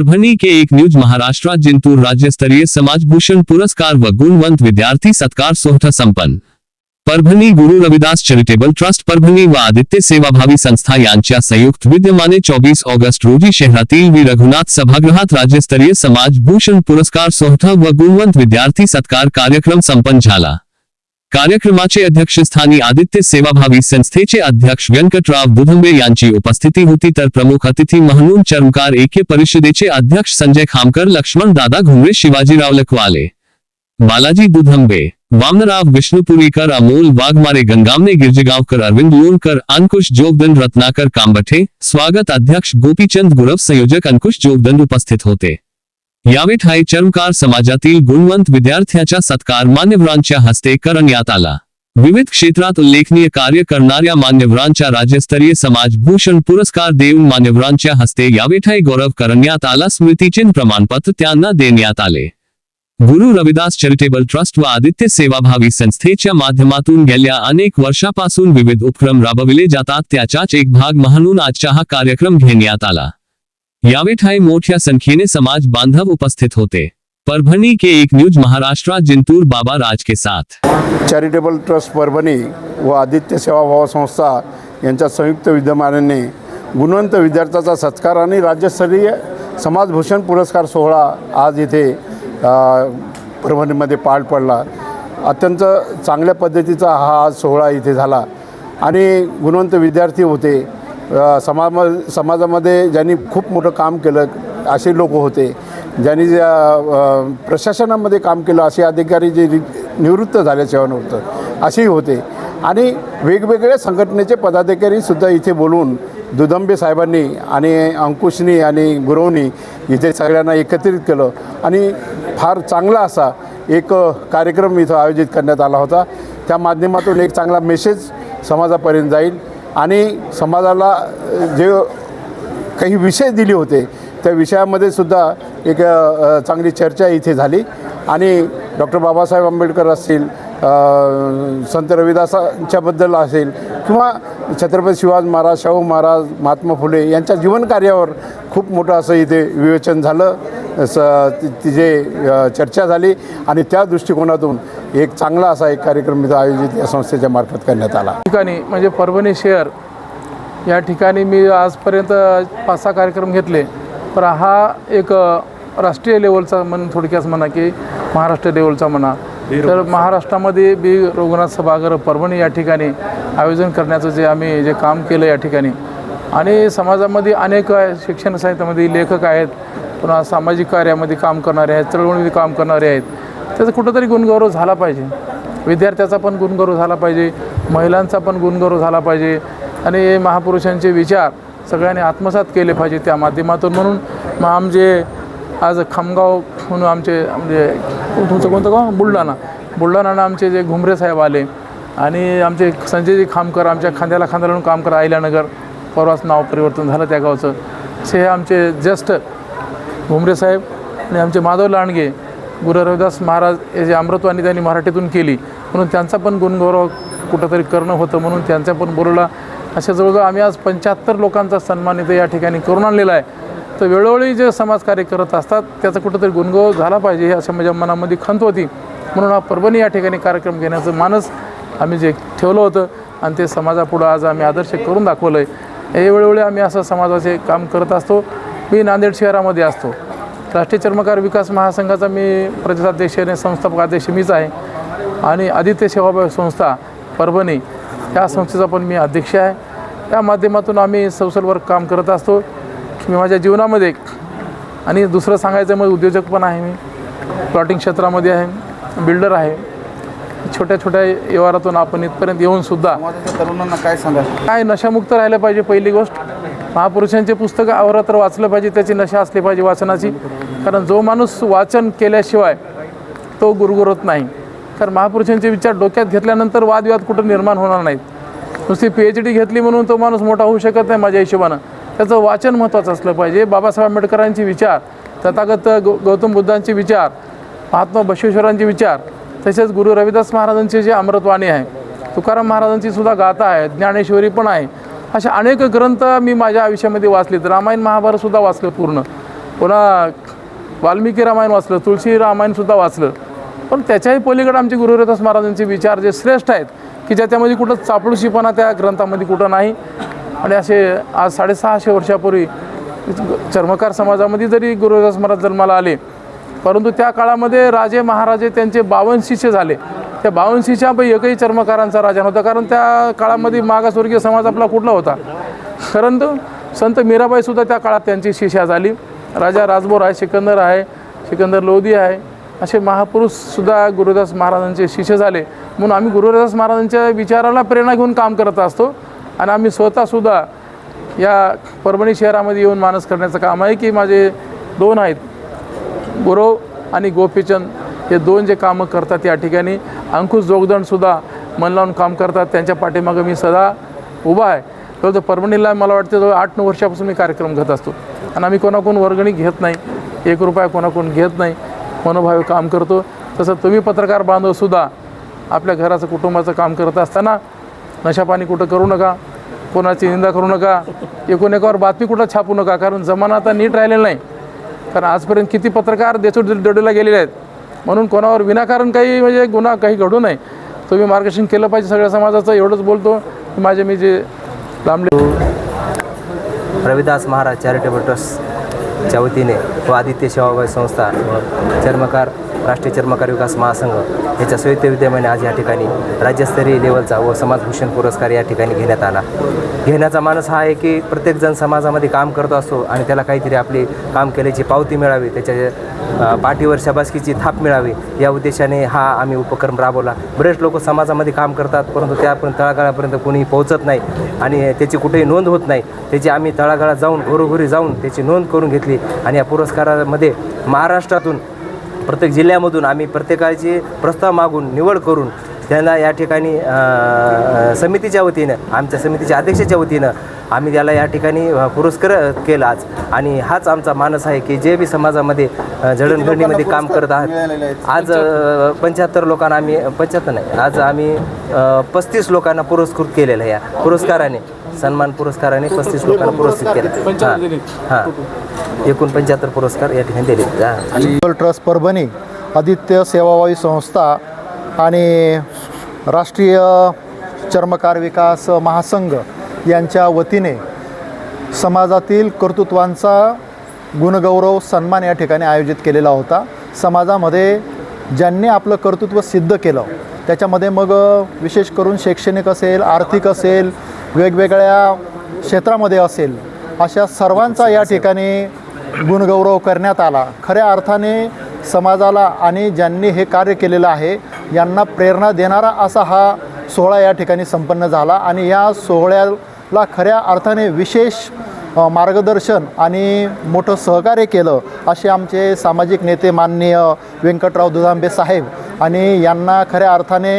परभणी के एक न्यूज महाराष्ट्र जिंतूर राज्य स्तरीय समाज भूषण पुरस्कार व गुणवंत विद्यार्थी सत्कार सोहठा संपन्न। परभणी गुरु रविदास चॅरिटेबल ट्रस्ट परभणी व आदित्य सेवाभावी संस्था यांच्या संयुक्त विद्यमाने चोवीस ऑगस्ट रोजी शहरातील वी. रघुनाथ सभागृहात राज्यस्तरीय समाज भूषण पुरस्कार सोहठा व गुणवंत विद्यार्थी सत्कार कार्यक्रम संपन्न झाला। कार्यक्रमाचे अध्यक्षस्थानी आदित्य सेवाभावी संस्थेचे अध्यक्ष व्यंकटराव दुधंबे यांची उपस्थिती होती तर प्रमुख अतिथी म्हणून चर्मकार एके परिषदेचे अध्यक्ष संजय खामकर लक्ष्मण दादा घुमरे शिवाजीराव लखवाले बालाजी दुधंबे वामनराव विष्णुपुरीकर अमोल वाघमारे गंगामने गिरजेगावकर अरविंद लोणकर अंकुश जोगदंड रत्नाकर कांबठे स्वागत अध्यक्ष गोपीचंद गुरव संयोजक अंकुश जोगदंड उपस्थित होते। यावेळी चर्मकार समाजातील गुणवंत विद्यार्थ्याचा सत्कार मान्यवरांच्या हस्ते करण्यात आला. विविध क्षेत्रात उल्लेखनीय कार्य करणाऱ्या मान्यवरांच्या राज्यस्तरीय समाज भूषण पुरस्कार देऊन मान्यवरांच्या हस्ते यावेठाई गौरव करण्यात आला. स्मृतीचिन्ह प्रमाणपत्र त्यांना देण्यात आले. गुरु रविदास चॅरिटेबल ट्रस्ट व आदित्य सेवाभावी संस्थेच्या माध्यमातून गेल्या अनेक वर्षापासून विविध उपक्रम राबविले जातात. त्याचाच एक भाग म्हणून आजचा हा कार्यक्रम घेण्यात आला. यावेळी मोठ्या संख्येने समाज बांधव उपस्थित होते. परभणी के एक न्यूज महाराष्ट्र जिंतूर बाबा राज के साथ. चॅरिटेबल ट्रस्ट परभणी व आदित्य सेवाभाव संस्था यांच्या संयुक्त विद्यमानाने गुणवंत विद्यार्थ्याचा सत्कार आणि राज्यस्तरीय समाजभूषण पुरस्कार सोहळा आज इथे परभणीमध्ये पार पडला. अत्यंत चांगल्या पद्धतीचा हा आज सोहळा इथे झाला. आणि गुणवंत विद्यार्थी होते. अ, समाज समाजामध्ये ज्यांनी खूप मोठं काम केलं असे लोक होते. ज्यांनी ज्या प्रशासनामध्ये काम केलं असे अधिकारी जे निवृत्त झाले सेवानिवृत्त असेही होते. आणि वेगवेगळ्या संघटनेचे पदाधिकारीसुद्धा इथे बोलून दुदंबे साहेबांनी आणि अंकुशनी आणि गुरवनी इथे सगळ्यांना एकत्रित केलं. आणि फार चांगला असा एक कार्यक्रम इथं आयोजित करण्यात आला होता. त्या माध्यमातून एक चांगला मेसेज समाजापर्यंत जाईल. आणि समाजाला जे काही विषय दिले होते त्या विषयामध्ये सुद्धा एक चांगली चर्चा इथे झाली. आणि डॉक्टर बाबासाहेब आंबेडकर असतील संत रविदासांच्याबद्दल असेल किंवा छत्रपती शिवाजी महाराज शाहू महाराज महात्मा फुले यांच्या जीवनकार्यावर खूप मोठं असं इथे विवेचन झालं. स तिचे चर्चा झाली आणि त्या दृष्टिकोनातून एक चांगला असा एक कार्यक्रम इथं आयोजित या संस्थेच्या मार्फत करण्यात आला. ठिकाणी म्हणजे परभणी शहर या ठिकाणी मी आजपर्यंत पाच सहा कार्यक्रम घेतले पण हा एक राष्ट्रीय लेवलचा म्हण थोडक्यात म्हणा की महाराष्ट्र लेवलचा म्हणा. तर महाराष्ट्रामध्ये बी रघुनाथ सभागृह परभणी या ठिकाणी आयोजन करण्याचं जे आम्ही जे काम केलं या ठिकाणी आणि समाजामध्ये अनेक शिक्षण साहित्यामध्ये लेखक आहेत पुन्हा सामाजिक कार्यामध्ये काम करणारे आहेत चळवळीमध्ये काम करणारे आहेत. त्याचा कुठंतरी गुणगौरव झाला पाहिजे. विद्यार्थ्याचा पण गुणगौरव झाला पाहिजे महिलांचा पण गुणगौरव झाला पाहिजे. आणि महापुरुषांचे विचार सगळ्यांनी आत्मसात केले पाहिजे त्या माध्यमातून. म्हणून मग आमचे आज खामगाव म्हणून आमचे म्हणजे तुमचं कोणतं गाव? बुलढाणा. बुलढाणा आमचे जे घुमरे साहेब आले आणि आमचे संजयजी खामकर आमच्या खांद्याला खांद्याला लावून काम करा आयल्यानगर. परवाच नाव परिवर्तन झालं त्या गावचं. असे हे आमचे ज्येष्ठ घुमरे साहेब आणि आमचे माधव लांडगे गुरु रविदास महाराज याची अमृतवाणी त्यांनी मराठीतून केली म्हणून त्यांचा पण गुणगौरव कुठंतरी करणं होतं म्हणून त्यांचा पण बोलला. अशा जवळजवळ आम्ही आज पंच्याहत्तर लोकांचा सन्मान इथं या ठिकाणी करून आणलेला आहे. तर वेळोवेळी जे समाजकार्य करत असतात त्याचा कुठंतरी गुणगौरव झाला पाहिजे हे अशा माझ्या मनामध्ये खंत होती. म्हणून हा परभणी या ठिकाणी कार्यक्रम घेण्याचं मानस आम्ही जे ठेवलं होतं आणि ते समाजापुढं आज आम्ही आदर्श करून दाखवलं आहे हे वेळोवेळी आम्ही असं समाजाचे काम करत असतो. मी नांदेड शहरामध्ये असतो. राष्ट्रीय चर्मकार विकास महासंघाचा मी प्रदेशाध्यक्ष आणि संस्थापक अध्यक्ष मीच आहे. आणि आदित्य सेवाभावी संस्था परभणी या संस्थेचा पण मी अध्यक्ष आहे. त्या माध्यमातून आम्ही सोशल वर्क काम करत असतो. मी माझ्या जीवनामध्ये आणि दुसरं सांगायचं मग उद्योजक पण आहे मी. प्लॉटिंग क्षेत्रामध्ये आहे. बिल्डर आहे. छोट्या छोट्या व्यवहारातून आपण इथपर्यंत येऊन सुद्धा तरुणांना काय सांगाल? काय नशामुक्त राहिलं पाहिजे पहिली गोष्ट? महापुरुषांचे पुस्तकं आवरा तर वाचलं पाहिजे त्याची नशा असली पाहिजे वाचनाची. कारण जो माणूस वाचन केल्याशिवाय तो गुरगुरत नाही. कारण महापुरुषांचे विचार डोक्यात घेतल्यानंतर वादविवाद कुठं निर्माण होणार नाहीत. नुसती पी एच डी घेतली म्हणून तो माणूस मोठा होऊ शकत नाही माझ्या हिशोबानं. त्याचं वाचन महत्त्वाचं असलं पाहिजे. बाबासाहेब आंबेडकरांचे विचार तथागत गौ गौतम बुद्धांचे विचार महात्मा बसवेश्वरांचे विचार तसेच गुरु रविदास महाराजांचे जे अमृतवाणी आहे तुकाराम महाराजांची सुद्धा गाथा आहे ज्ञानेश्वरी पण आहे अशा अनेक ग्रंथ मी माझ्या आयुष्यामध्ये वाचलेत. रामायण महाभारतसुद्धा वाचलं पूर्ण. पुन्हा वाल्मिकी रामायण वाचलं तुळशी रामायणसुद्धा वाचलं. पण त्याच्याही पलीकडे आमचे गुरु रविदास महाराजांचे विचार जे श्रेष्ठ आहेत की ज्याच्यामध्ये कुठं चापळूशीपणा त्या ग्रंथामध्ये कुठं नाही. आणि असे आज साडेसहाशे वर्षापूर्वी चर्मकार समाजामध्ये जरी गुरुदास महाराज जन्माला आले परंतु त्या काळामध्ये राजे महाराजे त्यांचे बावन शिष्य झाले. त्या बावन्न शिष्यापैकी एकही चर्मकारांचा राजा नव्हता कारण त्या काळामध्ये मागासवर्गीय समाज आपला कुठला होता? परंतु संत मीराबाईसुद्धा त्या काळात त्यांची शिष्या झाली. राजा राजभोर आहे सिकंदर आहे सिकंदर लोधी आहे असे महापुरुषसुद्धा गुरुदास महाराजांचे शिष्य झाले. म्हणून आम्ही गुरुदास महाराजांच्या विचाराला प्रेरणा घेऊन काम करत असतो आणि आम्ही स्वतःसुद्धा या परभणी शहरामध्ये येऊन मानस करण्याचं काम आहे की माझे दोन आहेत. गुरव आणि गोपीचंद हे दोन जे कामं करतात या ठिकाणी अंकुश जोगदंडसुद्धा मन लावून काम करतात त्यांच्या पाठीमागं मी सदा उभा आहे. जवळ परभणीला मला वाटतं जवळ आठ नऊ वर्षापासून मी कार्यक्रम घेत असतो. आणि आम्ही कोणाकोण वर्गणी घेत नाही एक रुपया कोणाकोण घेत नाही मनोभावे काम करतो. तसं तुम्ही पत्रकार बांधवसुद्धा आपल्या घराचं कुटुंबाचं काम करत असताना नशापाणी कुठं करू नका कोणाची निंदा करू नका एकूण एकावर बातमी कुठं छापू नका कारण जमाना आता नीट राहिलेला नाही. कारण आजपर्यंत किती पत्रकार देचूट दडूला गेलेले आहेत. म्हणून कोणावर विनाकारण काही म्हणजे गुन्हा काही घडू नये. तुम्ही मार्गदर्शन केलं पाहिजे सगळ्या समाजाचं एवढंच बोलतो. की माझे मी जे लांबले रविदास महाराज चॅरिटेबल ट्रस्टच्या वतीने व आदित्य सेवाभावी संस्था चर्मकार राष्ट्रीय चर्मकार विकास महासंघ याच्या संयुक्त विद्यमाने आज या ठिकाणी राज्यस्तरीय लेवलचा व समाजभूषण पुरस्कार या ठिकाणी घेण्यात आला. घेण्याचा मानस हा आहे की प्रत्येकजण समाजामध्ये काम करत असतो आणि त्याला काहीतरी आपली काम केल्याची पावती मिळावी त्याच्या पाठीवर शबासकीची थाप मिळावी या उद्देशाने हा आम्ही उपक्रम राबवला. बरेच लोक समाजामध्ये काम करतात परंतु त्यापर्यंत तळागाळापर्यंत कोणी पोहोचत नाही आणि त्याची कुठेही नोंद होत नाही. त्याची आम्ही तळागाळात जाऊन घरोघरी जाऊन त्याची नोंद करून घेतली आणि या पुरस्कारामध्ये महाराष्ट्रातून प्रत्येक जिल्ह्यामधून आम्ही प्रत्येकाची प्रस्ताव मागून निवड करून त्यांना या ठिकाणी समितीच्या वतीनं आमच्या समितीच्या अध्यक्षाच्या वतीनं आम्ही त्याला या ठिकाणी पुरस्कार केला आज. आणि हाच आमचा मानस आहे की जे बी समाजामध्ये जडणघडणीमध्ये काम करत आहात. आज पंच्याहत्तर लोकांना आम्ही पंच्याहत्तर नाही आज आम्ही पस्तीस लोकांना पुरस्कृत केलेलं आहे या पुरस्काराने सन्मान पुरस्काराने पस्तीस लोकांना पुरस्कृत केलं हां हां. एकूण पंच्याहत्तर पुरस्कार या ठिकाणी दिले आणि ट्रस्ट परभणी आदित्य सेवाभावी संस्था आणि राष्ट्रीय चर्मकार विकास महासंघ यांच्या वतीने समाजातील कर्तृत्वांचा गुणगौरव सन्मान या ठिकाणी आयोजित केलेला होता. समाजामध्ये ज्यांनी आपलं कर्तृत्व सिद्ध केलं त्याच्यामध्ये मग विशेष करून शैक्षणिक असेल आर्थिक असेल वेगवेगळ्या क्षेत्रामध्ये असेल अशा सर्वांचा या ठिकाणी गुणगौरव करण्यात आला. खऱ्या अर्थाने समाजाला आणि ज्यांनी हे कार्य केलेलं आहे यांना प्रेरणा देणारा असा हा सोहळा या ठिकाणी संपन्न झाला आणि या सोहळ्याला खऱ्या अर्थाने विशेष मार्गदर्शन आणि मोठं सहकार्य केलं असे आमचे सामाजिक नेते माननीय व्यंकटराव दुधांबे साहेब आणि यांना खऱ्या अर्थाने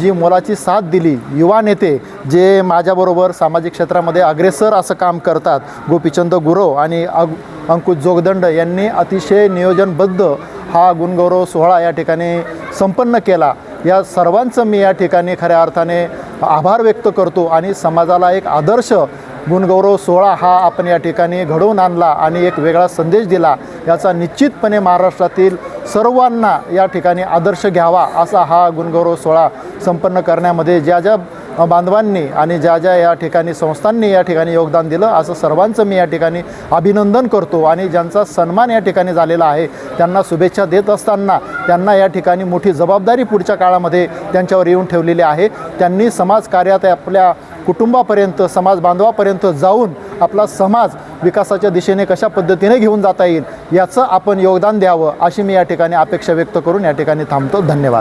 जी मोलाची साथ दिली युवा नेते जे माझ्याबरोबर सामाजिक क्षेत्रामध्ये अग्रेसर असं काम करतात गोपीचंद गुरव आणि अग अंकुश जोगदंड यांनी अतिशय नियोजनबद्ध हा गुणगौरव सोहळा या ठिकाणी संपन्न केला. या सर्वांचं मी या ठिकाणी खऱ्या अर्थाने आभार व्यक्त करतो आणि समाजाला एक आदर्श गुणगौरव सोहळा हा आपण या ठिकाणी घडवून आणला आणि एक वेगळा संदेश दिला. याचा निश्चितपणे महाराष्ट्रातील सर्वांना या ठिकाणी आदर्श घ्यावा असा हा गुणगौरव सोहळा संपन्न करण्यामध्ये ज्या ज्या बांधवांनी आणि ज्या ज्या या ठिकाणी संस्थांनी या ठिकाणी योगदान दिलं असं सर्वांचं मी या ठिकाणी अभिनंदन करतो आणि ज्यांचा सन्मान या ठिकाणी झालेला आहे त्यांना शुभेच्छा देत असताना त्यांना या ठिकाणी मोठी जबाबदारी पुढच्या काळामध्ये त्यांच्यावर येऊन ठेवलेली आहे. त्यांनी समाजकार्यात आपल्या कुटुंबापर्यंत समाज बांधवापर्यंत जाऊन आपला समाज विकासाच्या दिशेने कशा पद्धतीने घेऊन जाता येईल याचं आपण योगदान द्यावं अशी मी या ठिकाणी अपेक्षा व्यक्त करून या ठिकाणी थांबतो. धन्यवाद.